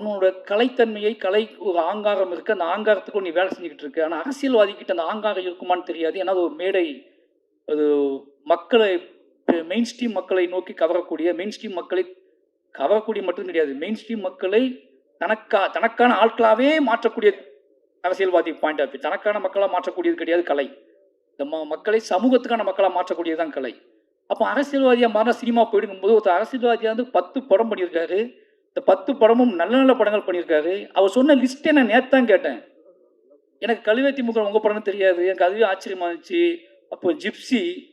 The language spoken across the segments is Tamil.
உன்னோட கலைத்தன்மையை கலை ஒரு ஆங்காரம் இருக்கு. அந்த ஆங்காரத்துக்கு நீ வேலை செஞ்சுக்கிட்டு இருக்க. ஆனால் அரசியல்வாதிக்கிட்ட அந்த ஆங்காரம் இருக்குமான்னு தெரியாது. ஏன்னா அது ஒரு மேடை. அது மக்களை மெயின் ஸ்ட்ரீம் மக்களை நோக்கி கவரக்கூடிய மெயின் ஸ்ட்ரீம் மக்களை கவரக்கூடிய மட்டும் கிடையாது மெயின் ஸ்ட்ரீம் மக்களை தனக்கா தனக்கான ஆட்களாகவே மாற்றக்கூடிய அரசியல்வாதி பாயிண்ட் ஆஃப் தனக்கான மக்களாக மாற்றக்கூடியது கிடையாது கலை. இந்த ம மக்களை சமூகத்துக்கான மக்களாக மாற்றக்கூடியது தான் கலை. அப்போ அரசியல்வாதியாக மாறினா சினிமா போயிடுங்கும்போது ஒருத்தர் அரசியல்வாதியாக வந்து பத்து படம் பண்ணியிருக்காரு. இந்த பத்து படமும் நல்ல நல்ல படங்கள் பண்ணியிருக்காரு. அவர் சொன்ன லிஸ்ட்டே நான் நேற்று தான் கேட்டேன். எனக்கு கழுவேத்தி முகம் உங்கள் படம்னு தெரியாது. எனக்கு அதுவே ஆச்சரியமா இருந்துச்சு. அப்போ ஜிப்சி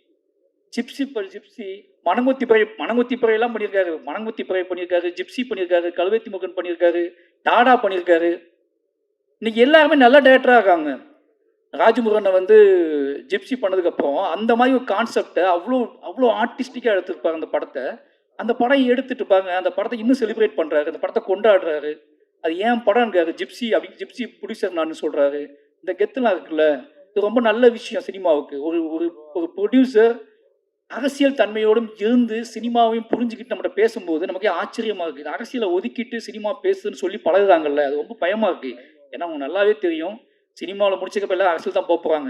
ஜிப்சி ப- ஜிப்சி மணங்குத்தி பறை மணங்குத்தி பறையெல்லாம் பண்ணியிருக்காரு. மணங்குத்தி பறை பண்ணியிருக்காரு ஜிப்சி பண்ணியிருக்காரு கழுவேத்தி முகன் பண்ணியிருக்காரு டாடா பண்ணியிருக்காரு. இன்னைக்கு எல்லாருமே நல்ல டேரக்டராக இருக்காங்க. ராஜமுருகனை வந்து ஜிப்சி பண்ணதுக்கப்புறம் அந்த மாதிரி ஒரு கான்செப்டை அவ்வளோ அவ்வளோ ஆர்டிஸ்டிக்காக எடுத்திருப்பார் அந்த படத்தை. அந்த படம் எடுத்துட்டு பாங்க அந்த படத்தை இன்னும் செலிப்ரேட் பண்ணுறாரு அந்த படத்தை கொண்டாடுறாரு. அது ஏன் படம்ங்கிறாரு. ஜிப்சி அப்படி ஜிப்சி ப்ரொடியூசர் நான் சொல்கிறாரு இந்த கெத்துலாம் இருக்குல்ல இது ரொம்ப நல்ல விஷயம் சினிமாவுக்கு. ஒரு ஒரு ஒரு ப்ரொடியூசர் அரசியல் தன்மையோடும் இருந்து சினிமாவையும் புரிஞ்சுக்கிட்டு நம்மகிட்ட பேசும்போது நமக்கே ஆச்சரியமாக இருக்குது அரசியலை ஒதுக்கிட்டு சினிமா பேசுன்னு சொல்லி பழகுறாங்கல்ல அது ரொம்ப பயமாக இருக்குது ஏன்னா அவங்க நல்லாவே தெரியும். சினிமாவில் முடிச்சக்கப்ப எல்லாம் அரசியல் தான் போகிறாங்க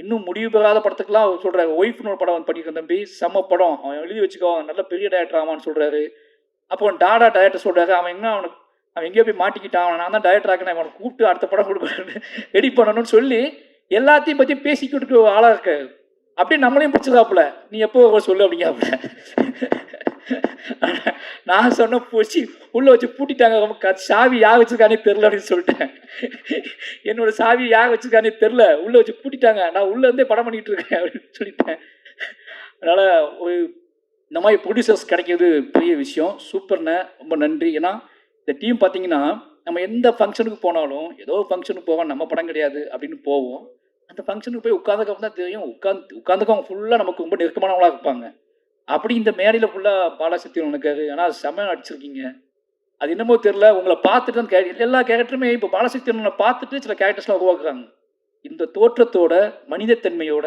இன்னும் முடிவு பெறாத படத்துக்குலாம் அவர் சொல்கிறாரு ஒய்ஃப்னு ஒரு படம் வந்து பண்ணியிருக்கேன் தம்பி. செம்ம படம். அவன் எழுதி வச்சுக்கோ. அவன் நல்ல பெரிய டேரக்டர் ஆமான்னு சொல்கிறாரு அப்போ டாடா டேரக்டர் சொல்கிறாரு அவன் எங்க அவனுக்கு அவன் எங்கேயோ போய் மாட்டிக்கிட்டான். அவன் நான் தான் டேரக்டர் ஆக்கினேன். அவனை கூப்பிட்டு அடுத்த படம் கொடுக்கணும்னு ரெடி பண்ணணும்னு சொல்லி எல்லாத்தையும் பற்றி பேசிக்கிட்டு ஆளாக இருக்காரு. அப்படியே நம்மளையும் பிடிச்சதாப்புல நீ எப்போ வர சொல்லு அப்படிங்காப்புல நான் சொன்ன பூச்சி உள்ளே வச்சு பூட்டிட்டாங்க. ரொம்ப க- சாவி யார் வச்சுருக்கானே தெரில அப்படின்னு சொல்லிட்டேன். என்னோட சாவி யார் வச்சுருக்கானே தெரில உள்ளே வச்சு பூட்டிட்டாங்க. நான் உள்ளேருந்தே படம் பண்ணிட்டு இருக்கேன் அப்படின்னு சொல்லிட்டேன். அதனால் ஒரு இந்த மாதிரி ப்ரொடியூசர்ஸ் கிடைக்கிறது பெரிய விஷயம். சூப்பர்ண்ண ரொம்ப நன்றி. ஏன்னா இந்த டீம் பார்த்தீங்கன்னா நம்ம எந்த ஃபங்க்ஷனுக்கு போனாலும் ஏதோ ஃபங்க்ஷனுக்கு போவோம். நம்ம படம் கிடையாது அப்படின்னு போவோம். அந்த ஃபங்க்ஷனுக்கு போய் உட்காந்துக்கப்புறம் தான் தெரியும். உட்காந்து உட்காந்துக்கவங்க ஃபுல்லாக நமக்கு ரொம்ப நெருக்கமானவங்களாக இருப்பாங்க. அப்படி இந்த மேடையில் ஃபுல்லாக பாலாசக்திவன் உனக்காரு ஆனால் செம நடிச்சிருக்கீங்க. அது என்னமோ தெரில உங்களை பார்த்துட்டு தான் கே- எல்லா கேரக்டருமே இப்போ பாலசக்திவனை பார்த்துட்டு சில கேரக்டர்ஸ்லாம் உருவாக்குறாங்க. இந்த தோற்றத்தோட மனிதத்தன்மையோட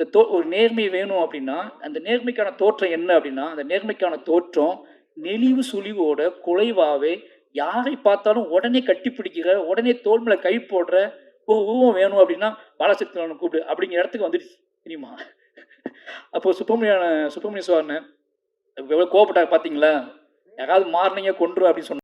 இந்த தோ ஒரு நேர்மை வேணும் அப்படின்னா அந்த நேர்மைக்கான தோற்றம் என்ன அப்படின்னா அந்த நேர்மைக்கான தோற்றம் நெளிவு சுழிவோட குலைவாவே யாரை பார்த்தாலும் உடனே கட்டிப்பிடிக்கிற உடனே தோல்மையில் கை போடுற ஒரு உருவம் வேணும் அப்படின்னா பாலசக்தி கூப்பிடு அப்படிங்கிற இடத்துக்கு வந்துடுச்சு தெரியுமா? அப்போ சுப்பிரமணியான சுப்பிரமணிய சுவாரனை எவ்வளோ கோவப்பட்டார் பார்த்தீங்களா யாராவது மாறினீங்க கொன்று அப்படின்னு சொன்னாங்க